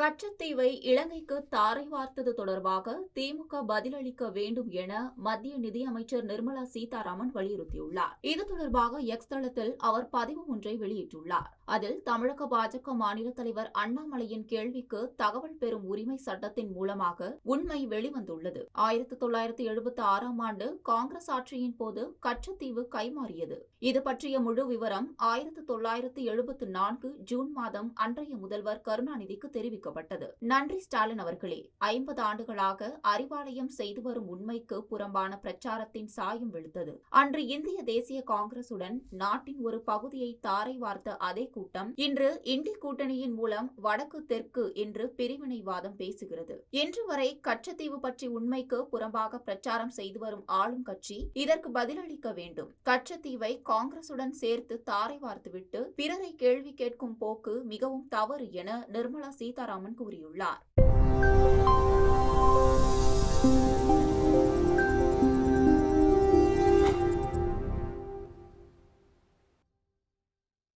கச்சத்தீவை இலங்கைக்கு தாரை வார்த்தது தொடர்பாக திமுக பதிலளிக்க வேண்டும் என மத்திய நிதியமைச்சர் நிர்மலா சீதாராமன் வலியுறுத்தியுள்ளார். இது தொடர்பாக எக்ஸ் தளத்தில் அவர் பதிவு ஒன்றை வெளியிட்டுள்ளார். அதில் தமிழக பாஜக மாநில தலைவர் அண்ணாமலையின் கேள்விக்கு தகவல் பெறும் உரிமை சட்டத்தின் மூலமாக உண்மை வெளிவந்துள்ளது. ஆயிரத்தி தொள்ளாயிரத்தி எழுபத்தி ஆறாம் ஆண்டு காங்கிரஸ் ஆட்சியின் போது கச்சத்தீவு கைமாறியது. இது பற்றிய முழு விவரம் ஆயிரத்தி தொள்ளாயிரத்தி எழுபத்தி நான்கு ஜூன் மாதம் அன்றைய முதல்வர் கருணாநிதிக்கு தெரிவிக்கப்பட்டது. நன்றி ஸ்டாலின் அவர்களே ஐம்பது ஆண்டுகளாக அறிவாலயம் செய்து வரும் உண்மைக்கு புறம்பான பிரச்சாரத்தின் சாயம் விழுத்தது அன்று இந்திய தேசிய காங்கிரசுடன் நாட்டின் ஒரு பகுதியை தாரை வார்த்த அதே கூட்டம் இன்று இந்தி கூட்டணியின் மூலம் வடக்கு தெற்கு என்று பிரிவினைவாதம் பேசுகிறது. இன்று வரை கச்சத்தீவு பற்றி உண்மைக்கு புறம்பாக பிரச்சாரம் செய்து வரும் ஆளும் கட்சி இதற்கு பதிலளிக்க வேண்டும். கச்சத்தீவை காங்கிரசுடன் சேர்த்து தாரை வார்த்துவிட்டு பிறரை கேள்வி கேட்கும் போக்கு மிகவும் தவறு என நிர்மலா சீதாராமன் கூறியுள்ளார்.